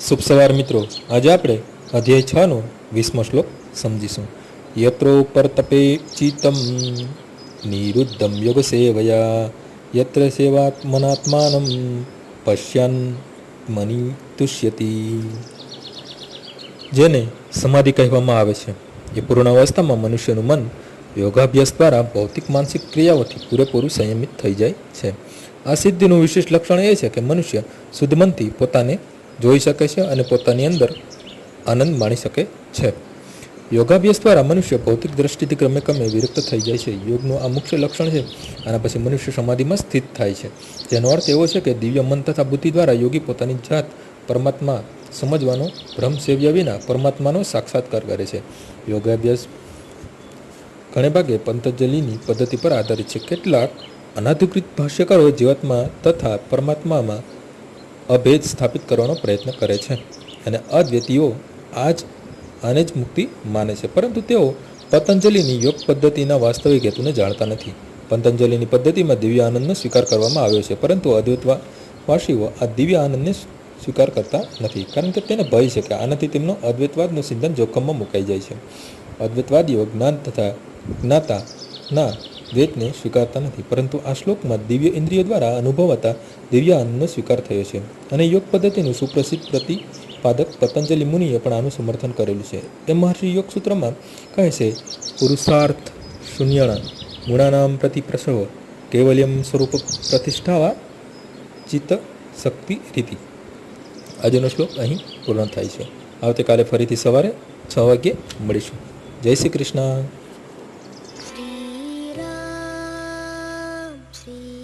શુભ સવાર મિત્રો. આજે આપણે અધ્યાય છનો વીસમો શ્લોક સમજીશું. યત્રો પરતપે ચિત્તમ નિરુદ્ધમ યોગ સેવયા. યત્ર સેવાત્મનાત્માનમ પશ્યન મની તુષ્યતી. જેને સમાધિ કહેવામાં આવે છે. એ પૂર્ણ અવસ્થામાં મનુષ્યનું મન યોગાભ્યાસ દ્વારા ભૌતિક માનસિક ક્રિયાઓથી પૂરેપૂરું સંયમિત થઈ જાય છે. આ સિદ્ધિનું વિશેષ લક્ષણ એ છે કે મનુષ્ય શુદ્ધ મનથી પોતાને જોઈ શકે છે અને પોતાની અંદર આનંદ માણી શકે છે. યોગાભ્યાસ દ્વારા મનુષ્ય ભૌતિક દ્રષ્ટિથી ક્રમે ક્રમે વિરક્ત થઈ જાય છે. યોગનું આ મુખ્ય લક્ષણ છે આના પછી મનુષ્ય સમાધિમાં સ્થિત થાય છે. જેનો અર્થ એવો છે કે દિવ્ય મન તથા બુદ્ધિ દ્વારા યોગી પોતાની જાત પરમાત્મા સમજવાનો ભ્રમ સેવ્યા વિના પરમાત્માનો સાક્ષાત્કાર કરે છે. યોગાભ્યાસ ઘણે ભાગે પંતજલિની પદ્ધતિ પર આધારિત છે. કેટલાક અનાધિકૃત ભાષ્યકારો જીવાત્મા તથા પરમાત્મામાં અભેદ સ્થાપિત કરવાનો પ્રયત્ન કરે છે અને અદ્વૈતીઓ આ જ આને જ મુક્તિ માને છે. પરંતુ તેઓ પતંજલિની યોગ પદ્ધતિના વાસ્તવિક હેતુને જાણતા નથી. પતંજલિની પદ્ધતિમાં દિવ્ય આનંદનો સ્વીકાર કરવામાં આવ્યો છે, પરંતુ અદ્વૈતવાસીઓ આ દિવ્ય આનંદને સ્વીકાર કરતા નથી, કારણ કે તેને ભય છે કે આનાથી તેમનો અદ્વૈતવાદનું સિદ્ધાંત જોખમમાં મુકાઈ જાય છે. અદ્વૈતવાદીઓ જ્ઞાન તથા જ્ઞાતાના દ્વૈતને સ્વીકારતા નથી, પરંતુ આ શ્લોકમાં દિવ્ય ઇન્દ્રિયો દ્વારા અનુભવાતા દિવ્ય આનંદનો સ્વીકાર થયો છે અને યોગ પદ્ધતિનું સુપ્રસિદ્ધ પ્રતિપાદક પતંજલિ મુનિએ પણ આનું સમર્થન કરેલું છે. એ મહર્ષિ યોગ સૂત્રમાં કહે છે, પુરુષાર્થ શૂન્યણા, ગુણાનામ પ્રતિ પ્રસવ, કેવલ્યમ સ્વરૂપ પ્રતિષ્ઠાવા ચિત્ત શક્તિ રીતિ. આજનો શ્લોક અહીં પૂર્ણ થાય છે. આવતીકાલે ફરીથી સવારે છ વાગ્યે મળીશું. જય શ્રી કૃષ્ણ. see.